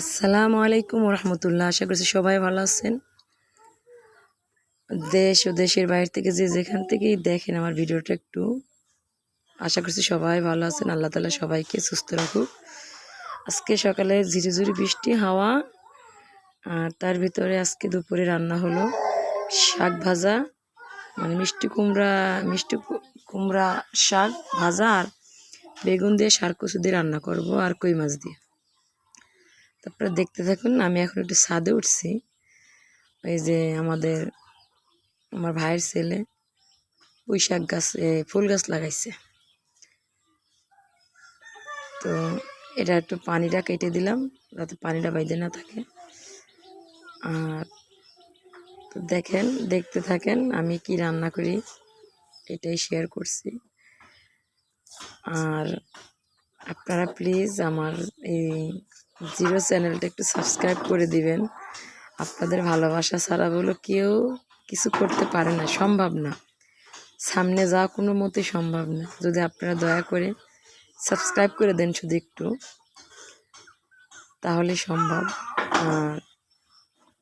আসসালামু আলাইকুম রহমতুল্লাহ আশা করছি সবাই ভালো আছেন। দেশ ও দেশের বাইরে থেকে যে যেখান থেকেই দেখেন আমার ভিডিওটা একটু, আশা করছি সবাই ভালো আছেন। আল্লাহ তালা সবাইকে সুস্থ রাখুক। আজকে সকালে ঝিরিঝিরি বৃষ্টি, হাওয়া, আর তার ভিতরে আজকে দুপুরে রান্না হলো শাক ভাজা মানে মিষ্টি কুমড়া মিষ্টি কুমড়া শাক ভাজা আর বেগুন দিয়ে সার কচু দিয়ে রান্না করব আর কই মাছ দিয়ে। তারপরে দেখতে থাকুন, আমি এখন একটু ছাদে উঠছি। ওই যে আমাদের, আমার ভাইয়ের ছেলে পুঁই শাক গাছ ফুল গাছ লাগাইছে। তো এটা একটু পানিটা কেটে দিলাম, যাতে পানিটা বাইদে না থাকে। আর তো দেখেন, দেখতে থাকেন, আমি কি রান্না করি, এটাই শেয়ার করছি। আর আপনারা প্লিজ আমার এই জিরো চ্যানেলটা একটু সাবস্ক্রাইব করে দিবেন। আপনাদের ভালোবাসা ছাড়া বলো কেউ কিছু করতে পারে না, সম্ভব না। সামনে যাওয়া কোনো মতেই সম্ভব না। যদি আপনারা দয়া করে সাবস্ক্রাইব করে দেন শুধু একটু, তাহলে সম্ভব।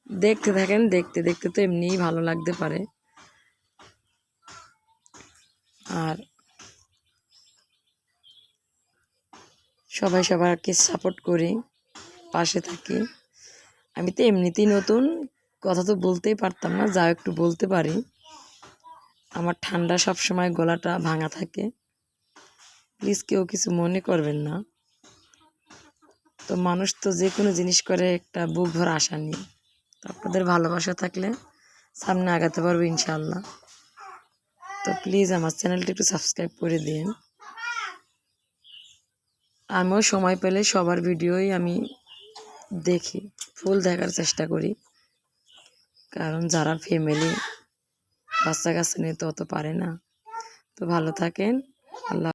দেখতে থাকেন, দেখতে দেখতে তো এমনিই ভালো লাগতে পারে। আর সবাই সবারকে সাপোর্ট করি। পাশে থাকি। আমি তো এমনিতেই নতুন, কথা তো বলতেই পারতাম না যা একটু বলতে পারি। আমার ঠান্ডা সব সময় গলাটা ভাঙা থাকে। প্লিজ কেউ কিছু মনে করবেন না। তো মানুষ তো যে কোনো জিনিস করে একটা বুক ভর আশা নিয়ে। তো আপনাদের ভালোবাসা থাকলে সামনে আগাতে পারব ইনশাল্লাহ তো প্লিজ আমার চ্যানেলটি একটু সাবস্ক্রাইব করে দিন আমিও সময় পেলে সবার ভিডিওই আমি দেখি, ফুল দেখার চেষ্টা করি। কারণ যারা ফ্যামিলি বাচ্চা কাচ্চা নিয়ে তো অত পারে না। তো ভালো থাকেন, আল্লাহ